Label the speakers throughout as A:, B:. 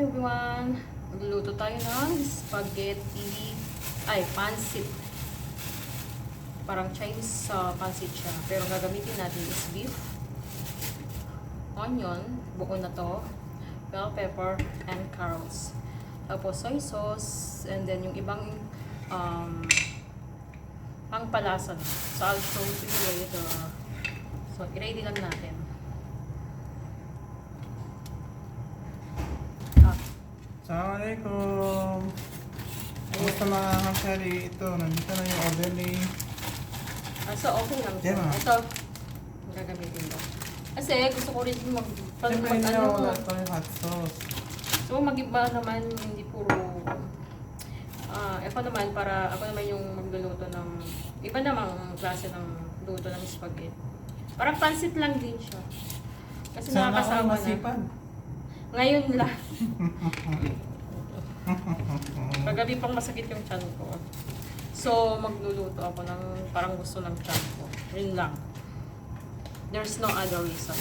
A: everyone! Magluluto tayo ng spaghetti, ay, pancit. Parang Chinese uh, pancit siya. Pero gagamitin natin is beef, onion, buo na to, bell pepper, and carrots. Tapos soy sauce, and then yung ibang um, pangpalasa. So, I'll show you later. So, i-ready lang natin. Ah,
B: Assalamualaikum. Kumusta mga kamsari? Ito, nandito na yung order ni...
A: ah, so, okay lang.
B: Diba?
A: Ito, gagamitin ko. Kasi gusto ko rin mag... Pag
B: Siyempre,
A: mag
B: hindi
A: ano,
B: na wala pa yung hot sauce.
A: So, mag-iba naman, hindi puro... Ah, ako naman, para ako naman yung magluluto ng... Iba namang klase ng luto ng spaghetti. Parang pancit lang din siya. Kasi
B: Sana ako
A: nakakasama na.
B: masipag.
A: Ngayon lang. Kagabi pang masakit yung chan ko. So, magluluto ako ng parang gusto ng chan ko. Yun lang. There's no other reason.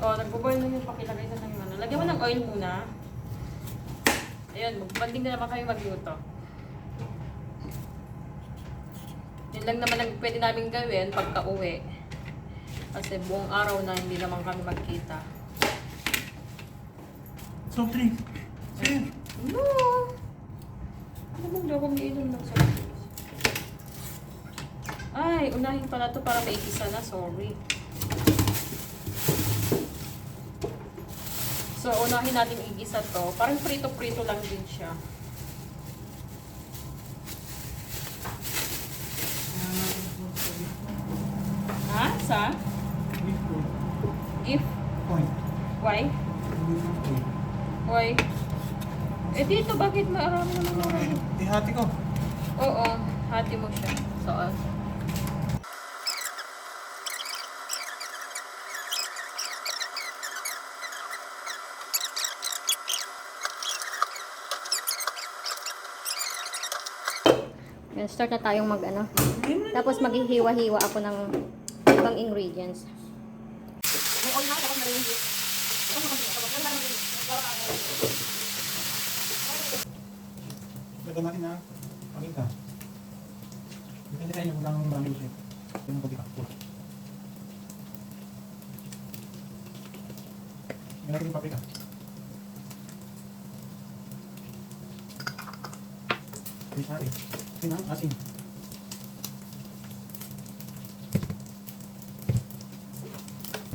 A: Oh, nagbo-boil na yung pakilagay na ng ano. Lagyan mo ng oil muna. Ayun, magbanding na naman kami magluto. Yun lang naman ang pwede namin gawin pagka uwi. Kasi buong araw na hindi naman kami magkita.
B: Soft drink. Sir.
A: No! Ano bang daw kung iinom ng soft drinks? Ay, unahin pala to para may isa na. Sorry. So, unahin natin igisa to. Parang prito-prito lang din siya. Ha? Sa? Why? Why? Eh dito, bakit marami naman marami?
B: Ihati ko.
A: Oo, hati mo siya. So, ah. Yan, start na tayong mag ano. Tapos maghihiwa-hiwa ako ng ibang ingredients. May oil na, tapos may
B: Lagyan natin na paminta. Depende sa inyo kung lang marami siya. Yung pagkita. Lagyan natin yung paprika. Fish natin. Asin asin.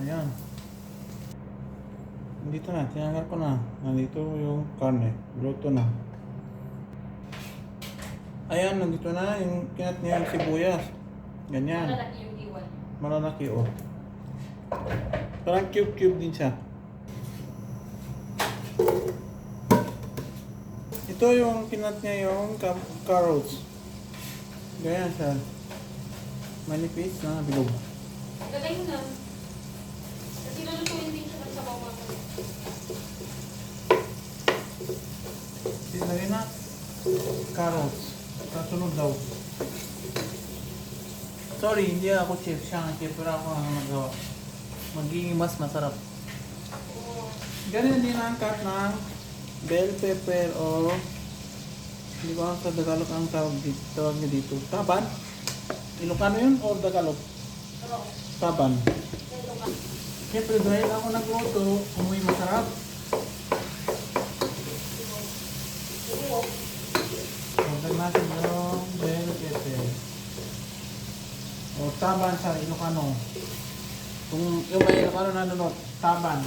B: Ayan. Nandito na, tinanggal ko na. Nandito yung karne. Luto na. Ayan, nandito na yung kinat niya yung sibuyas. Ganyan.
A: Malalaki yung iwan.
B: Malalaki, oh. Parang cube-cube din siya. Ito yung kinat niya yung carrots. Ganyan siya. Manipis na bilog.
A: Mo na. Kasi lulutuin din siya sa bawang.
B: Sinagay na carrots. Kasunod daw. Sorry, hindi ako chef. Siya ang chef. Pero ako ang nagawa. Magiging mas masarap. Ganyan din ang cut ng bell pepper o hindi ko sa Tagalog ang tawag dito, tawag niya dito. Taban? Ilocano yun o Tagalog? Taban. Siyempre dahil ako nagluto, umuwi masarap. Huwag natin yung bell pepper. O taban sa Ilocano. Kung yung may Ilocano nanonood, taban.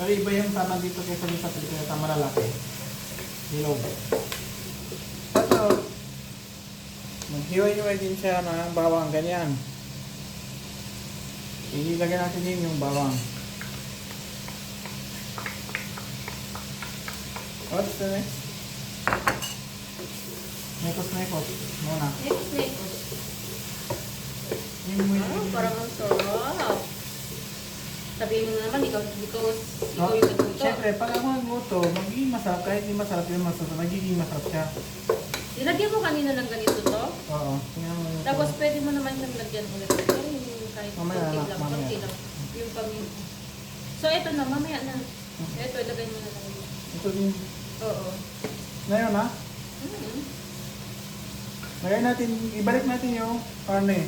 B: Pero iba yung taban dito kaysa sa Pilipinas na malalaki. Hilog. Tapos, maghiwa-hiwa din siya ng bawang ganyan. Ilagay natin din yung bawang. What's the next? Mekos-mekos muna.
A: Nekos, nekos.
B: Yung may
A: Oh, parang ang sarap. Sabihin mo na naman, ikaw, ikaw
B: No?
A: yung nagluto.
B: Siyempre, pag ako nagluto, magiging masarap. Kahit di masarap yung masarap, magiging masarap siya.
A: Nilagyan mo kanina ng ganito to.
B: Oo. Mo
A: Tapos pwede mo naman lagyan ulit. Yung kahit
B: Mamaya
A: konti lang,
B: mamaya.
A: konti lang. Yung pang... So, eto na, mamaya na. Ito, ilagay mo na lang yun.
B: Ito din.
A: Oo.
B: Ngayon ha?
A: Mm.
B: Ngayon natin, ibalik natin yung karne.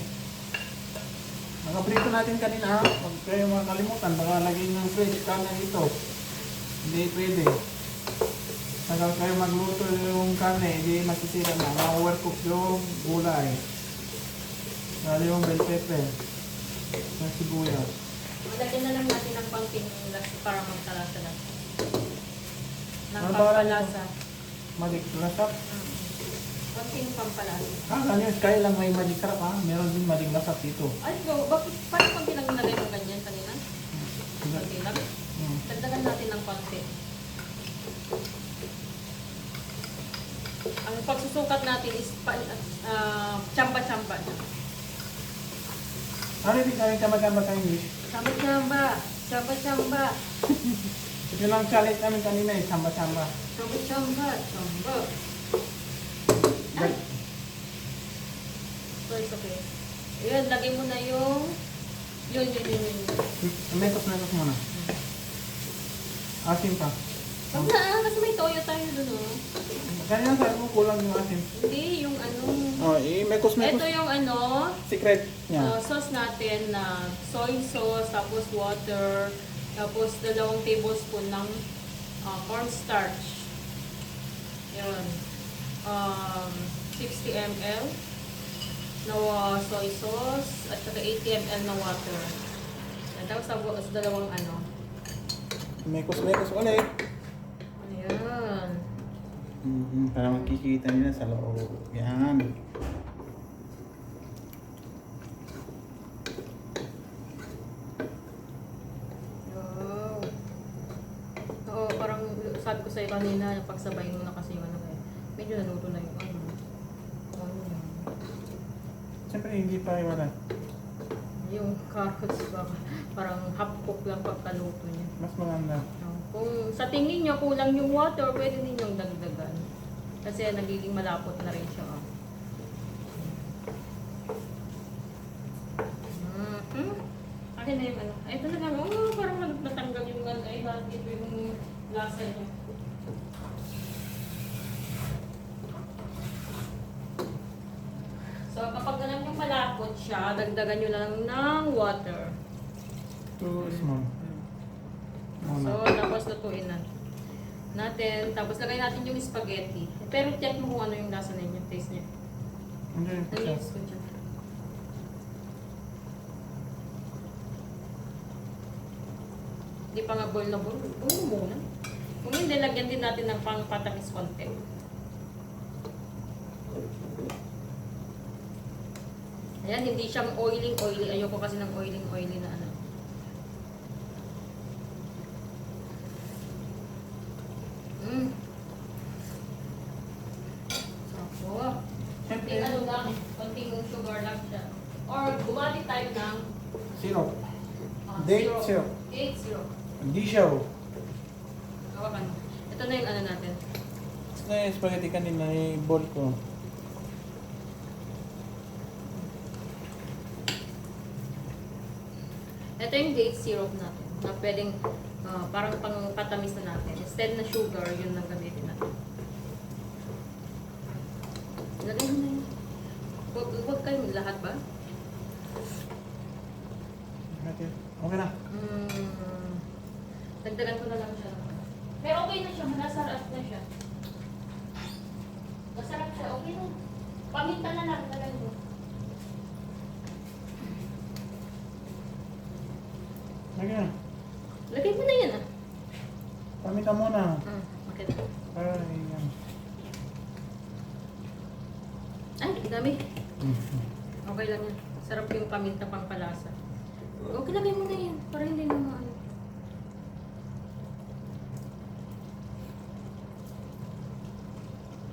B: Nakaprito natin kanina ha. Huwag kayo makakalimutan. Baka laging ng fresh karne dito. Hindi pwede. Tagal kayo magluto yung karne, hindi masisira na. Ma-overcook yung gulay. Lalo yung bell pepper. Yung sibuyas.
A: Lagyan na lang natin ng lasa para magkalasa lang. Ng pampalasa.
B: Magic lasap.
A: Mm. Konting pampalasa.
B: Ah, ano yun? Kaya lang may magic sarap ha. Meron din magic lasap dito.
A: Ay, go. Bakit? Paano pag pinagnalagay mo ganyan kanina? Konti lang.
B: Hmm.
A: Dagdagan natin ng konti. Ang pagsusukat natin is pa, ah, tsamba-tsamba na.
B: Ano yung kami kamagamba sa English?
A: Tsamba-tsamba. Tsamba-tsamba.
B: Ito lang challenge namin kanina eh, samba-samba.
A: Tsamba-tsamba. Tsamba. Ay! So, it's okay. Ayan, lagay mo na yung... Yun, yun, yun, yun.
B: Mekos-mekos muna. Asin pa.
A: Wag na, ah, kasi may toyo tayo dun, oh.
B: Kanina sabi mo kulang yung asin.
A: Hindi, yung ano...
B: Oh, i-mekos-mekos.
A: Ito yung ano,
B: Secret
A: uh,
B: niya.
A: sauce natin na soy sauce, tapos water, tapos dalawang tablespoon ng uh, cornstarch. Yun. Um, 60 ml na uh, soy sauce at saka 80 ml na water. Yan, tapos tapos dalawang ano.
B: Mekos-mekos ulit.
A: Ayan.
B: Mm-hmm. Para makikita nila sa loob. Yan.
A: Wow. Oo, parang sabi ko sa'yo kanina, pagsabayin mo na kasi eh. Medyo naluto na yung ano. Ano yun?
B: Siyempre hindi pa iwala.
A: Yung carrots ba, parang half cook lang pagkaluto niya.
B: Mas maganda.
A: Kung sa tingin niyo kulang yung water, pwede ninyong dagdagan. Kasi nagiging malapot na rin siya. Oh. Mhm. Akin na yung ano. Ay, talaga, oh, parang natanggal yung ano. Ay, bakit ito yung lasa niya. So, kapag alam yung siya, dagdagan nyo lang ng water.
B: Too small.
A: So,
B: Muna.
A: tapos lutuin na natin. Tapos lagay natin yung spaghetti. Pero check mo kung ano yung lasa na yun, yung taste niya. Nalinis ko dyan. Hindi pa nga boil na boil. Boil muna. Kung hindi, lagyan din natin ng pang patamis konti. Ayan, hindi siyang oiling oily. Ayoko kasi ng oiling oily na ano. Mm.
B: Siyempre,
A: Konting ano lang, konting sugar lang siya. Or gumali tayo ng
B: syrup.
A: ah,
B: Date
A: syrup. Date syrup.
B: Hindi siya.
A: Hawakan mo. Ito na yung ano natin.
B: Ito na yung spaghetti kanina yung bowl ko.
A: Ito yung date syrup natin. Na pwedeng ah, parang pang patamis na natin. Instead na sugar, yun lang gamitin natin. Lagay mo na yun. Huwag, huwag kayong lahat ba?
B: Okay na.
A: Mm, dagdagan ko na lang siya. Pero okay na siya, nasarap na siya. Masarap siya, okay na. Paminta na lang, lagay mo.
B: Lagyan na.
A: Lagay mo na yan ah.
B: Pamita muna.
A: Mm, okay.
B: Para yan.
A: Ay, dami.
B: Mhm.
A: Okay lang yan. Sarap yung paminta pang palasa. Okay, lagay mo na yan. Para hindi na ano.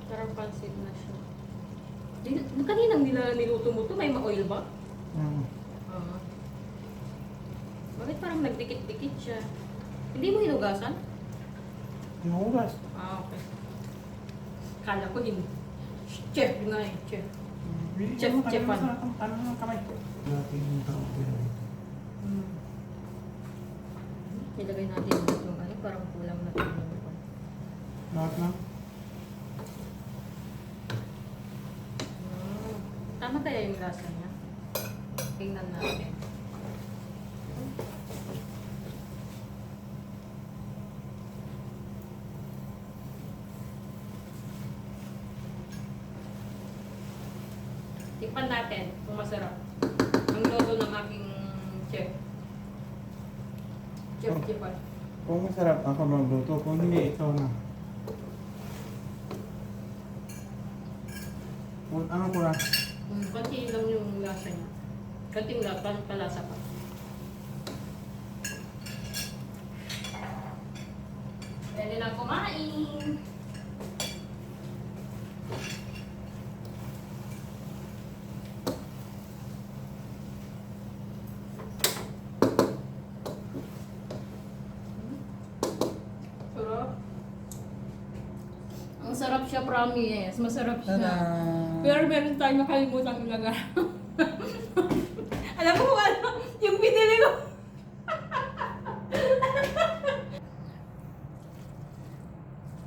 A: Parang pansit na siya. Kaninang nila niluto mo to, may ma-oil ba?
B: Mm.
A: Oo. Bakit parang nagdikit-dikit siya? Hindi mo hinugasan?
B: Yung hugas.
A: Ah, okay. Kala ko hindi. Chef nga eh, chef. Chef, chef,
B: kanina
A: ano?
B: Ano ng kamay? Dati yung tao pero ito.
A: Hmm. Nilagay natin yung ano. parang kulang na ito.
B: Lahat na?
A: Mm. Tama kaya yung lasa niya? Tingnan natin. Tikpan natin kung masarap. Ang loto ng aking chef. Chef
B: Oh.
A: Chefan.
B: Kung masarap ako magluto, kung hindi, ikaw na. Kung ano ko na?
A: Mm, konti lang yung lasa niya. Konting lang, parang palasa pa. Pwede na kumain. Siya, promise. Masarap siya. Pero meron tayong nakalimutan ilagay. Alam mo kung ano? Yung pinili ko.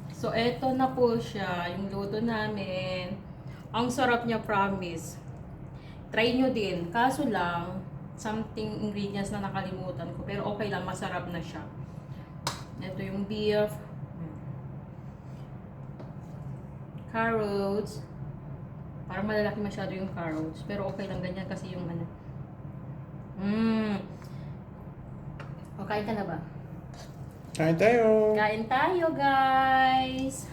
A: so, eto na po siya. Yung luto namin. Ang sarap niya, promise. Try nyo din. Kaso lang, something ingredients na nakalimutan ko. Pero okay lang, masarap na siya. Ito yung beef. Carrots. Parang malalaki masyado yung carrots. Pero okay lang ganyan kasi yung ano. Mmm. O, kain ka na ba?
B: Kain tayo!
A: Kain tayo, guys!